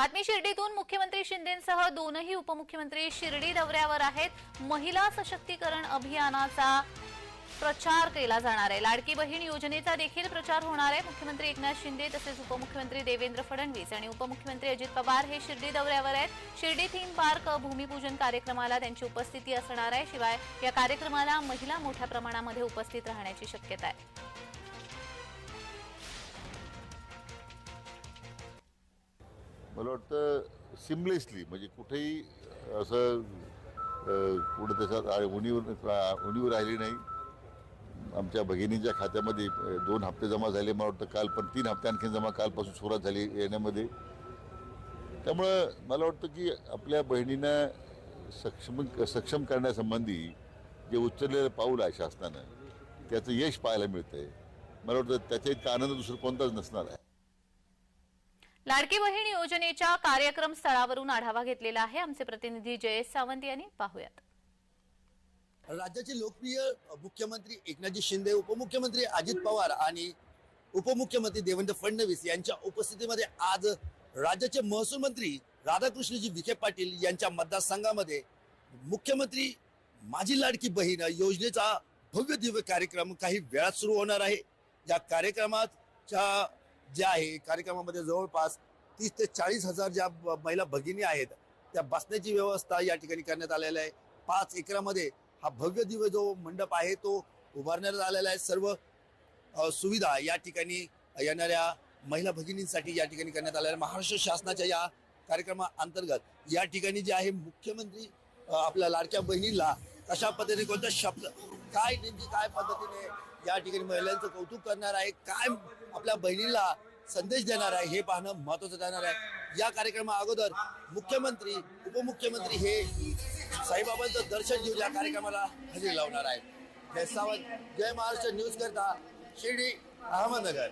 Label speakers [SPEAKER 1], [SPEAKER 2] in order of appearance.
[SPEAKER 1] बातमी शिर्डीतून मुख्यमंत्री शिंदेसह दोनही उपमुख्यमंत्री शिर्डी दौऱ्यावर आहेत. महिला सशक्तीकरण अभियानाचा प्रचार केला जाणार आहे. लाडकी बहीण योजनेचा देखील प्रचार होणार आहे. मुख्यमंत्री एकनाथ शिंदे तसेच उपमुख्यमंत्री देवेंद्र फडणवीस आणि उपमुख्यमंत्री अजित पवार हे शिर्डी दौऱ्यावर आहेत. शिर्डी थीम पार्क भूमिपूजन कार्यक्रमाला त्यांची उपस्थिती असणार आहे. शिवाय या कार्यक्रमाला महिला मोठ्या प्रमाणामध्ये उपस्थित राहण्याची शक्यता आहे.
[SPEAKER 2] मला वाटतं सिमलेसली म्हणजे कुठेही असं कुठं त्याच्यात आ- उणीव उणीव राहिली नाही. आमच्या भगिनींच्या खात्यामध्ये दोन हप्ते जमा झाले मला वाटतं काल पण तीन हप्ते आणखी जमा कालपासून सुरुवात झाली येण्यामध्ये. त्यामुळं मला वाटतं की आपल्या बहिणींना सक्षम सक्षम करण्यासंबंधी जे उचललेलं पाऊल आहे शासनानं त्याचं यश पाहायला मिळतं आहे मला वाटतं त्याच्या इतका आनंद दुसरं कोणताच नसणार आहे.
[SPEAKER 1] लाडकी बहीण योजनेच्या कार्यक्रम स्थळावरून आढावा घेतलेला आहे. आमचे प्रतिनिधी जयेश सावंत यांनी पाहूयात.
[SPEAKER 3] राज्याचे लोकप्रिय मुख्यमंत्री एकनाथजी शिंदे उपमुख्यमंत्री अजित पवार आणि उपमुख्यमंत्री देवेंद्र फडणवीस यांच्या उपस्थितीमध्ये आज राज्याचे महसूल मंत्री राधाकृष्णजी विखे पाटील यांच्या मतदारसंघामध्ये मुख्यमंत्री माझी लाडकी बहीण योजनेचा भव्य दिव्य कार्यक्रम काही वेळात सुरू होणार आहे. या कार्यक्रमाच्या जे आहे कार्यक्रमामध्ये जवळपास तीस ते चाळीस हजार ज्या महिला भगिनी आहेत त्या बसण्याची व्यवस्था या ठिकाणी करण्यात आलेल्या आहे पाच एकरामध्ये हा भव्य दिव्य जो मंडप आहे तो उभारण्यात आलेला आहे सर्व सुविधा या ठिकाणी येणाऱ्या महिला भगिनींसाठी या ठिकाणी करण्यात आलेल्या आहे. महाराष्ट्र शासनाच्या या कार्यक्रमा अंतर्गत या ठिकाणी जे आहे मुख्यमंत्री आपल्या लाडक्या बहिणीला कशा पद्धतीने कोणता शब्द काय नेमकी काय पद्धतीने या ठिकाणी महिलांचं कौतुक करणार आहे काय आपल्या बहिणीला संदेश देणार आहे हे पाहणं महत्वाचं जाणार आहे. या कार्यक्रमा अगोदर मुख्यमंत्री उपमुख्यमंत्री हे साईबाबांचं दर्शन घेऊन या कार्यक्रमाला हजेरी लावणार आहे जय सावंत जय महाराष्ट्र न्यूज करता शिर्डी अहमदनगर.